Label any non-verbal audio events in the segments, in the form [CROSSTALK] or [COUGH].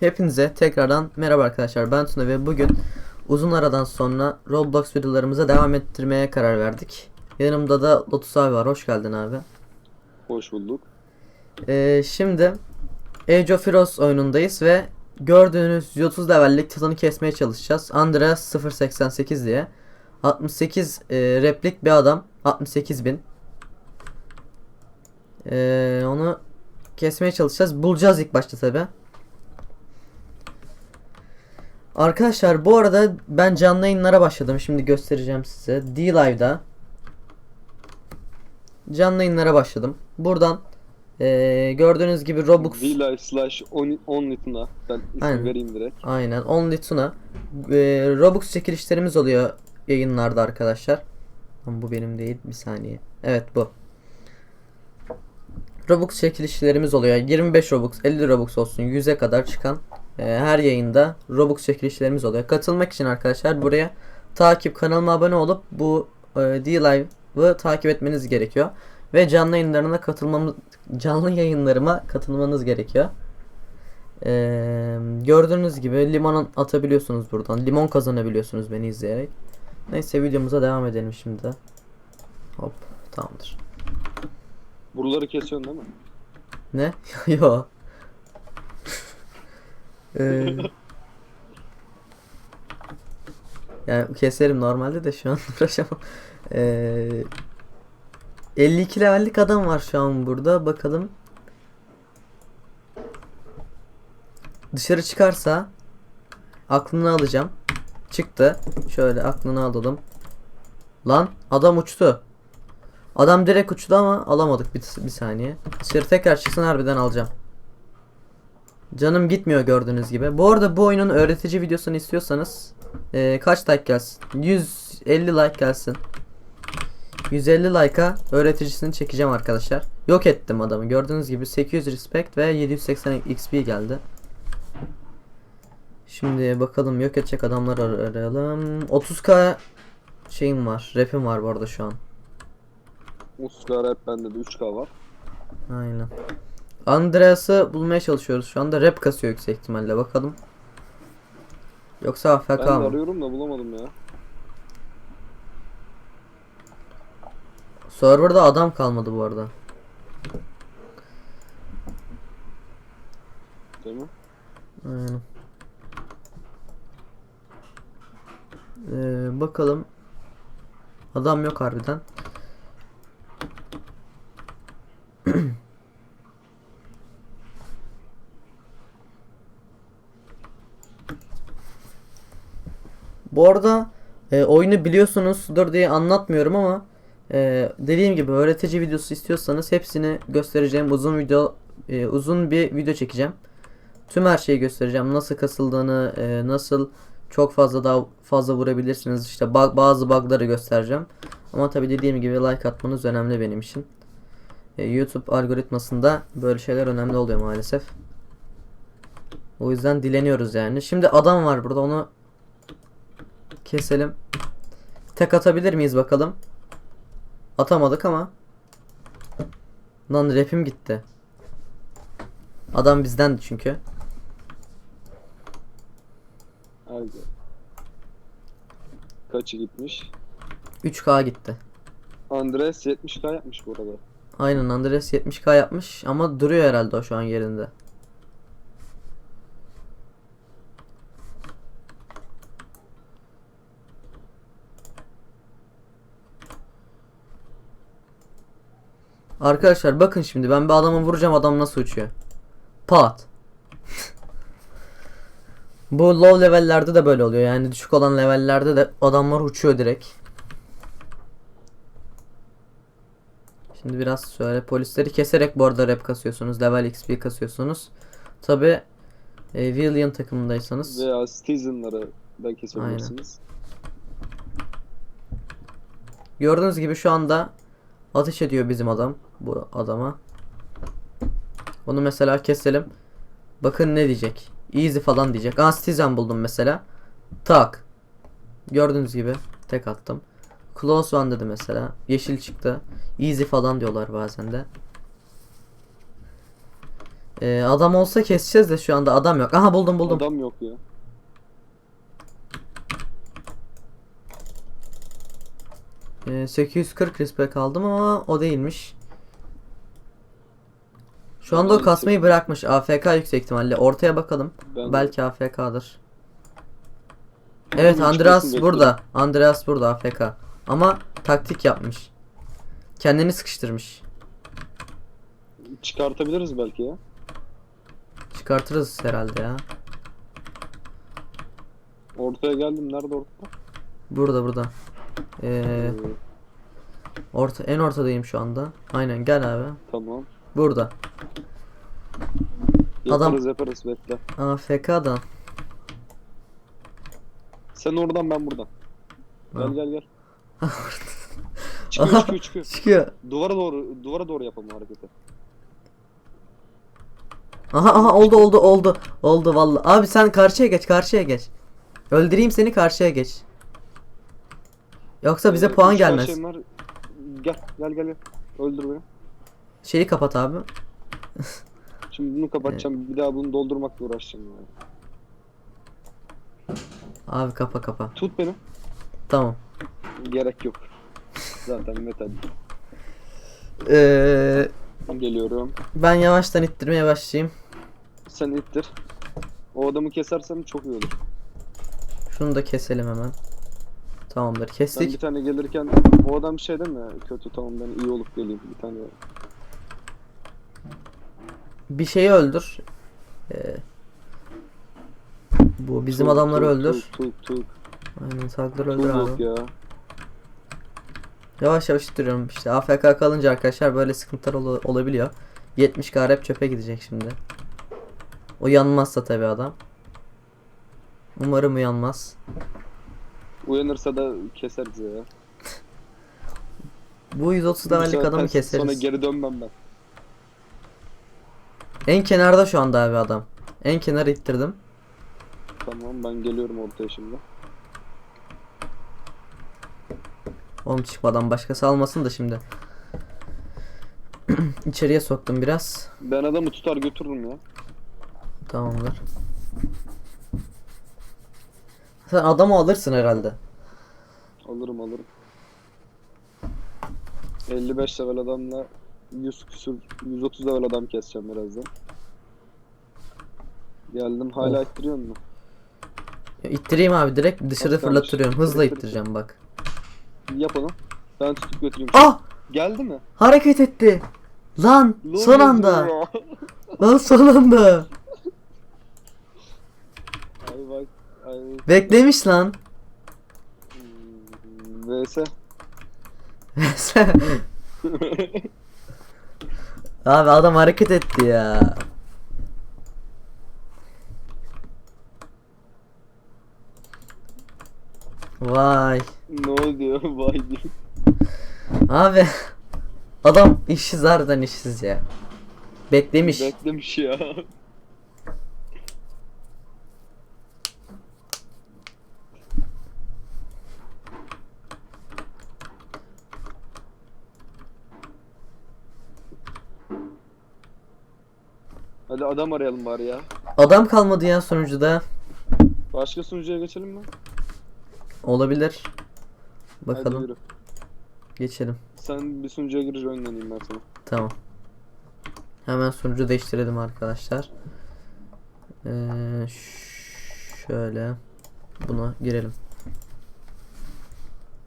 Hepinize tekrardan merhaba arkadaşlar ben Tuna ve bugün uzun aradan sonra Roblox videolarımıza devam ettirmeye karar verdik. Yanımda da Lotus abi var hoş geldin abi. Hoş bulduk. Ee, şimdi Age of Heroes oyunundayız ve gördüğünüz 130 levellik Titan'ı kesmeye çalışacağız. Andreas 088 diye. 68 e, replik bir adam. 68 bin. Ee, onu kesmeye çalışacağız. Bulacağız ilk başta tabi. Arkadaşlar bu arada ben canlı yayınlara başladım. Şimdi göstereceğim size. D-Live'da canlı yayınlara başladım. Buradan ee, gördüğünüz gibi Robux V-Live slash on- Onlytuna. Ben ismi Aynen. vereyim direkt. aynen Only Tuna ee, Robux çekilişlerimiz oluyor yayınlarda arkadaşlar. Ama bu benim değil bir saniye. Evet bu. Robux çekilişlerimiz oluyor. 25 Robux, 50 Robux olsun 100'e kadar çıkan ee, her yayında Robux çekilişlerimiz oluyor. Katılmak için arkadaşlar buraya takip kanalıma abone olup bu e, D-Live'ı takip etmeniz gerekiyor. Ve canlı yayınlarına katılmamız canlı yayınlarıma katılmanız gerekiyor. Ee, gördüğünüz gibi limon atabiliyorsunuz buradan. Limon kazanabiliyorsunuz beni izleyerek. Neyse videomuza devam edelim şimdi. Hop tamamdır. Buraları kesiyorsun değil mi? Ne? [LAUGHS] Yo. Ee, yani keserim normalde de şu an [LAUGHS] uğraşamam. Ee, 52 levellik adam var şu an burada. Bakalım. Dışarı çıkarsa aklını alacağım. Çıktı. Şöyle aklını alalım. Lan adam uçtu. Adam direkt uçtu ama alamadık bir, bir saniye. Dışarı tekrar çıksın harbiden alacağım. Canım gitmiyor gördüğünüz gibi. Bu arada bu oyunun öğretici videosunu istiyorsanız eee, kaç like gelsin? 150 like gelsin. 150 like'a öğreticisini çekeceğim arkadaşlar. Yok ettim adamı. Gördüğünüz gibi 800 respect ve 780 XP geldi. Şimdi bakalım yok edecek adamlar ar- arayalım. 30k şeyim var. Rap'im var bu arada şu an. Oscar hep bende de 3K var. Aynen. Andreas'ı bulmaya çalışıyoruz şu anda. Rap kasıyor yüksek ihtimalle bakalım. Yoksa AFK Ben mı? arıyorum da bulamadım ya. Server'da adam kalmadı bu arada. Değil mi? Aynen. Ee, bakalım. Adam yok harbiden. Bu arada e, oyunu biliyorsunuzdur diye anlatmıyorum ama e, dediğim gibi öğretici videosu istiyorsanız hepsini göstereceğim uzun video e, uzun bir video çekeceğim. Tüm her şeyi göstereceğim. Nasıl kasıldığını, e, nasıl çok fazla daha fazla vurabilirsiniz. İşte bug, bazı bug'ları göstereceğim. Ama tabii dediğim gibi like atmanız önemli benim için. E, YouTube algoritmasında böyle şeyler önemli oluyor maalesef. O yüzden dileniyoruz yani. Şimdi adam var burada onu keselim. Tek atabilir miyiz bakalım. Atamadık ama. Lan rapim gitti. Adam bizdendi çünkü. Haydi. Kaçı gitmiş? 3K gitti. Andres 70K yapmış bu arada. Aynen Andres 70K yapmış ama duruyor herhalde o şu an yerinde. Arkadaşlar bakın şimdi ben bir adamı vuracağım adam nasıl uçuyor. Pat. Bu low levellerde de böyle oluyor yani düşük olan levellerde de adamlar uçuyor direkt. Şimdi biraz şöyle polisleri keserek bu arada rep kasıyorsunuz. Level XP kasıyorsunuz. Tabi e, Villian takımındaysanız. Veya Citizen'ları da kesebilirsiniz. Gördüğünüz gibi şu anda ateş ediyor bizim adam. Bu adama. Onu mesela keselim. Bakın ne diyecek. Easy falan diyecek. Aa Citizen buldum mesela. Tak. Gördüğünüz gibi tek attım. Close one dedi mesela. Yeşil çıktı. Easy falan diyorlar bazen de. Ee, adam olsa keseceğiz de şu anda adam yok. Aha buldum buldum. Adam yok ya. Ee, 840 respect aldım ama o değilmiş. Şu anda o kasmayı bırakmış. AFK yüksek ihtimalle. Ortaya bakalım. Ben Belki AFK'dır. Evet Andreas burada. Andreas burada AFK. Ama taktik yapmış. Kendini sıkıştırmış. çıkartabiliriz belki ya. Çıkartırız herhalde ya. Ortaya geldim. Nerede orta? Burada burada. Ee, orta en ortadayım şu anda. Aynen gel abi. tamam. Burada. Adam- Yaparız yaparız bekle. AFK'da. Sen oradan ben buradan. Gel gel gel. [LAUGHS] çıkıyor çıkıyor çıkıyor. Çıkıyor. Duvara doğru duvara doğru yapalım hareketi. Aha aha oldu oldu oldu. Oldu vallahi. Abi sen karşıya geç karşıya geç. Öldüreyim seni karşıya geç. Yoksa bize Ee, puan üç tane gelmez. şeyim var. Gel gel gel. gel. Öldür beni. Şeyi kapat abi. Şimdi bunu kapatacağım. Bir daha bunu doldurmakla uğraşacağım yani. Abi kapa kapa. Tut beni. Tamam. Gerek yok. Zaten metal. Ee, Geliyorum. ben yavaştan ittirmeye başlayayım. Sen ittir. O adamı kesersem çok iyi olur. Şunu da keselim hemen. Tamamdır Ben bir kestik. tane gelirken o adam şey değil mi? Kötü tamam ben iyi olup geleyim bir tane. Bir şeyi öldür. Ee, bu bizim Tuk, adamları tuk, öldür. Tuk tuk tuk. Aynen salakları öldür abi. ya. Yavaş yavaş ittiriyorum. İşte AFK kalınca arkadaşlar böyle sıkıntılar ol- olabiliyor. 70 k hep çöpe gidecek şimdi. O yanmazsa tabi adam. Umarım uyanmaz. Uyanırsa da keseriz ya. Bu 130 levellik Bu sefer adamı ters- keseriz. Sonra geri dönmem ben. En kenarda şu anda abi adam. En kenara ittirdim. Tamam ben geliyorum ortaya şimdi. Oğlum çıkmadan başkası almasın da şimdi. [CLEARS THROAT] İçeriye soktum biraz. Ben adamı tutar götürürüm ya. Tamamdır. Sen adamı alırsın herhalde. Alırım alırım. 55 level adamla 100 küsür 130 level adam keseceğim birazdan. Geldim hala Of. ittiriyor mu? Ya ittireyim abi direkt dışarı kalmış? Hızla Direkt ittireceğim bak. Yap onu. Ben tutup götüreyim. Ah! Geldi mi? Hareket etti. Lan Lol son anda. Lan son anda. [LAUGHS] Beklemiş lan. Hmm, VS. [LAUGHS] abi adam hareket etti ya. Vay. ne oluyor? Vay diyor. Abi adam işsiz harbiden işsiz ya. Beklemiş. Beklemiş ya. Hadi adam arayalım bari ya. Adam kalmadı ya sonucuda. Başka sunucuya geçelim mi? Olabilir. Hadi Bakalım. yürü. Geçelim. Sen bir sunucuya gir joinlanayım ben sana. Tamam. Hemen sunucu değiştirelim arkadaşlar. Ee, ş- şöyle buna girelim.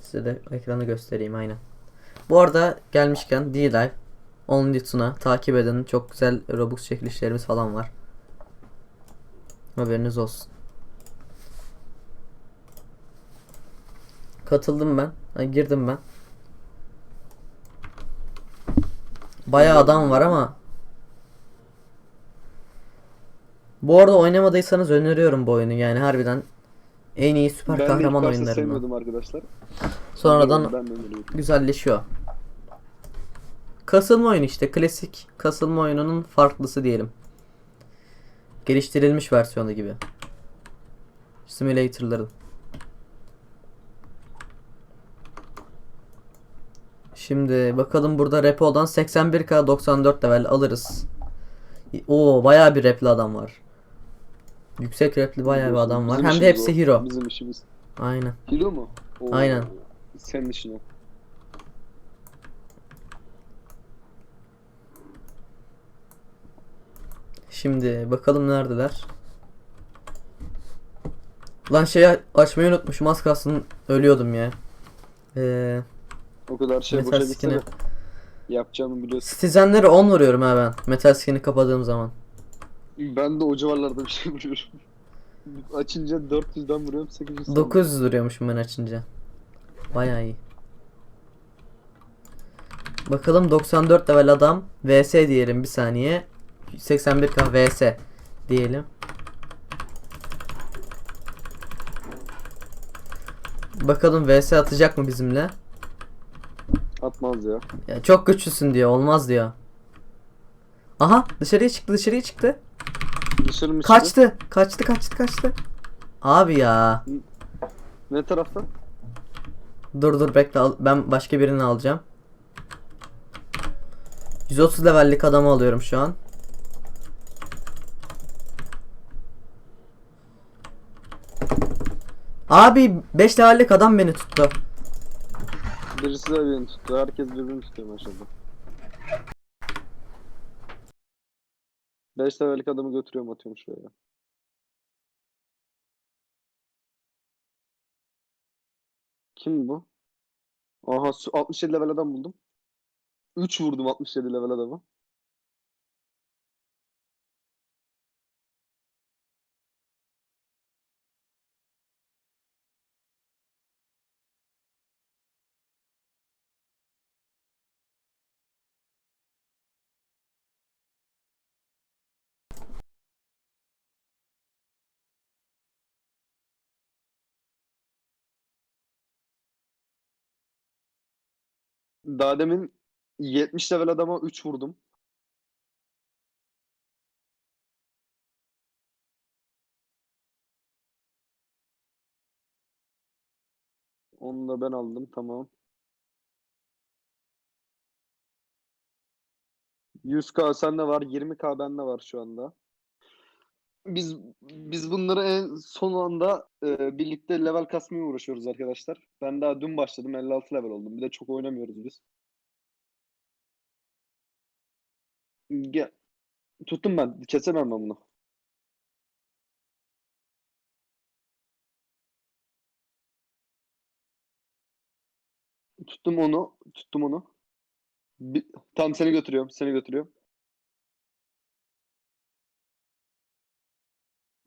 Size de ekranı göstereyim aynen. Bu arada gelmişken D-Live Only Tuna takip edin. Çok güzel Robux çekilişlerimiz falan var. Haberiniz olsun. Katıldım ben. Ha, girdim ben. Bayağı adam var ama bu arada oynamadıysanız öneriyorum bu oyunu yani harbiden en iyi süper ben kahraman oyunlarından. sevmiyordum arkadaşlar. Sonradan ben güzelleşiyor. Kasılma oyunu işte klasik kasılma oyununun farklısı diyelim. Geliştirilmiş versiyonu gibi. Simulator'ların. Şimdi bakalım burada repodan 81k 94 level alırız. Oo bayağı bir rapli adam var. Yüksek rapli bayağı bir adam var. Bizim Hem de hepsi o. hero. Bizim işimiz. Aynen. Hero mu? Oo, Aynen. Senin işin o. Şimdi bakalım neredeler. Lan şey açmayı unutmuşum az kalsın ölüyordum ya. Ee, O kadar şey Metal boşa skin'i. yapacağımı biliyorsun. Citizenleri 10 vuruyorum ha ben. Metal skin'i kapadığım zaman. Ben de o civarlarda bir şey [LAUGHS] vuruyorum. Açınca 400'den vuruyorum 800. 900 vuruyormuşum ben açınca. Bayağı iyi. Bakalım 94 level adam vs diyelim bir saniye. 81k vs diyelim. Bakalım vs atacak mı bizimle? Atmaz ya. Ya çok güçlüsün diyor. Olmaz diyor. Aha dışarıya çıktı dışarıya çıktı. Dışarı mı çıktı? Kaçtı. Kaçtı kaçtı kaçtı. Abi ya. Ne tarafta? Dur dur bekle al- ben başka birini alacağım. 130 levellik adamı alıyorum şu an. Abi 5 levellik adam beni tuttu. Birisi de beni tuttu. Herkes birbirini tutuyor maşallah. 5 levellik adamı götürüyorum atıyorum şuraya. Kim bu? Aha su 67 level adam buldum. 3 vurdum 67 level adamı. Daha demin 70 level adama 3 vurdum. Onu da ben aldım tamam. 100k sende var, 20k bende var şu anda. Biz biz bunları en son anda e, birlikte level kasmaya uğraşıyoruz arkadaşlar. Ben daha dün başladım, 56 level oldum. Bir de çok oynamıyoruz biz. Gel. Tuttum ben. Kesemem ben bunu. Tuttum onu. Tuttum onu. Bir, tam seni götürüyorum. Seni götürüyorum.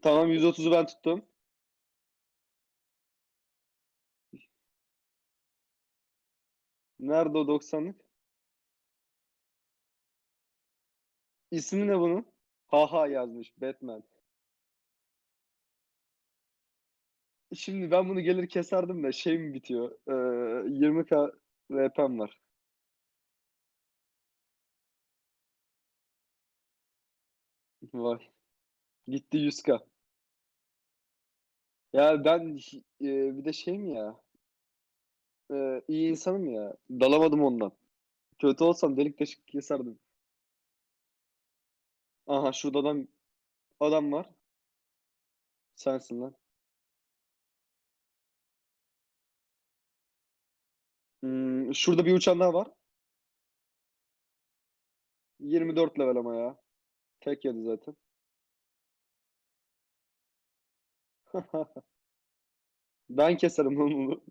Tamam 130'u ben tuttum. Nerede o 90'lık? İsmi ne bunun? Haha yazmış. Batman. Şimdi ben bunu gelir keserdim de şey mi bitiyor? Ee, 20k VP'm var. Vay. Gitti 100k. Ya ben e, bir de şeyim ya. e, iyi insanım ya. Dalamadım ondan. Kötü olsam delik deşik keserdim. Aha şurada adam adam var. Sensin lan. Hmm, şurada bir uçan daha var. 24 level ama ya. Tek yedi zaten. [LAUGHS] Ben keserim onu.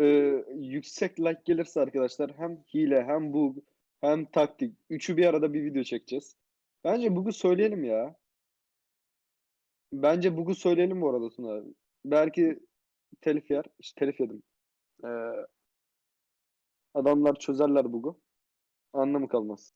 Ee, yüksek like gelirse arkadaşlar hem hile hem bug hem taktik. Üçü bir arada bir video çekeceğiz. Bence bug'u söyleyelim ya. Bence bug'u söyleyelim bu arada Tuna. Belki telif yer. İşte telif yedim. Ee, adamlar çözerler bug'u. Anlamı kalmaz.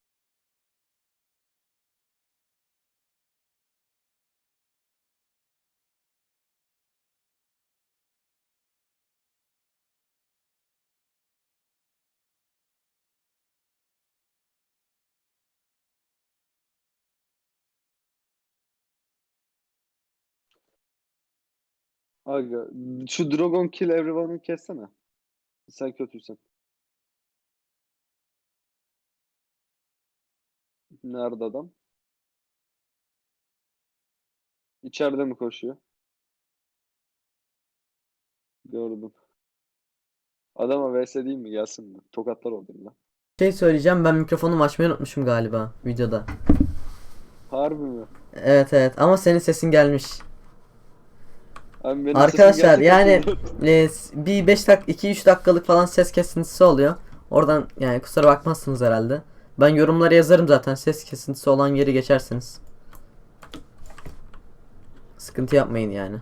Aga, şu Dragon Kill Everyone'u kessene. Sen kötüsün. Nerede adam? İçeride mi koşuyor? Gördüm. Adama vs değil mi? Gelsin mi? Tokatlar oldu lan. Şey söyleyeceğim ben mikrofonumu açmayı unutmuşum galiba videoda. Harbi mi? Evet evet ama senin sesin gelmiş. Abi benim Arkadaşlar yani e, s- bir 5 dakika 2-3 dakikalık falan ses kesintisi oluyor. Oradan yani kusura bakmazsınız herhalde. Ben yorumlara yazarım zaten ses kesintisi olan yeri geçersiniz. Sıkıntı yapmayın yani.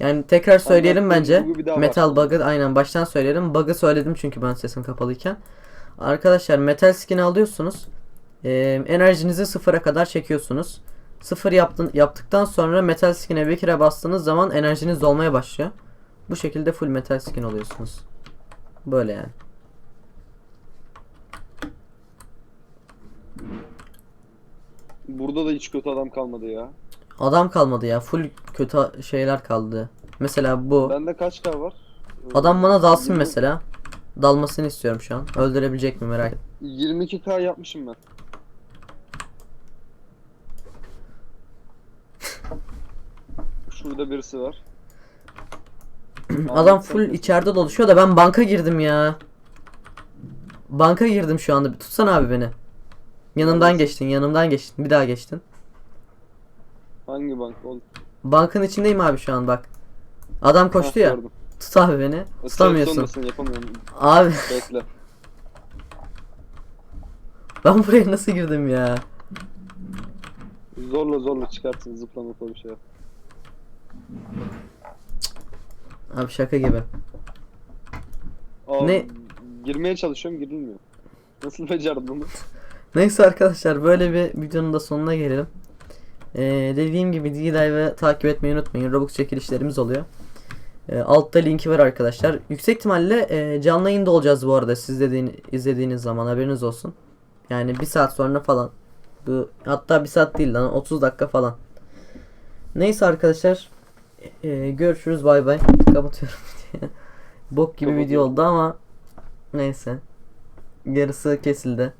Yani tekrar söyleyelim Anlattığım bence. bug'u bir daha Metal bug'ı aynen baştan söyleyelim. Bug'ı söyledim çünkü ben sesim kapalıyken. Arkadaşlar metal skin alıyorsunuz. Ee, enerjinizi sıfıra kadar çekiyorsunuz. Sıfır yaptın, yaptıktan sonra metal skin'e bir kere bastığınız zaman enerjiniz dolmaya başlıyor. Bu şekilde full metal skin oluyorsunuz. Böyle yani. Burada da hiç kötü adam kalmadı ya. Adam kalmadı ya. Full kötü şeyler kaldı. Mesela bu. Bende kaç K var? Adam bana dalsın mesela. Dalmasını istiyorum şu an. Öldürebilecek mi merak et. 22K yapmışım ben. Şurada birisi var. Adam full içeride dolaşıyor da ben banka girdim ya. Banka girdim şu anda. Tutsana abi beni. Yanımdan geçtin, yanımdan geçtin. Bir daha geçtin. Hangi bank? Oğlum, Bankın içindeyim abi şu an bak. Adam koştu ya. gördüm. Tut abi beni. Sen Tutamıyorsun. yapamıyorum. Abi Bekle. [LAUGHS] ben buraya nasıl girdim ya? Zorla zorla çıkartsın zıplama falan bir şey yap. Abi şaka gibi. Aa, Ne? Girmeye çalışıyorum girilmiyor. Nasıl becerdin bunu? [LAUGHS] Neyse arkadaşlar böyle bir videonun da sonuna gelelim. Ee, dediğim gibi D-Dive'ı takip etmeyi unutmayın. Robux çekilişlerimiz oluyor. Ee, altta linki var arkadaşlar. Yüksek ihtimalle e, canlı yayında olacağız bu arada siz dediğin, izlediğiniz zaman haberiniz olsun. Yani bir saat sonra falan. Bu hatta bir saat değil lan 30 dakika falan. Neyse arkadaşlar. Ee, görüşürüz bay bay. Kapatıyorum. [LAUGHS] Bok gibi video oldu ama neyse. Yarısı kesildi.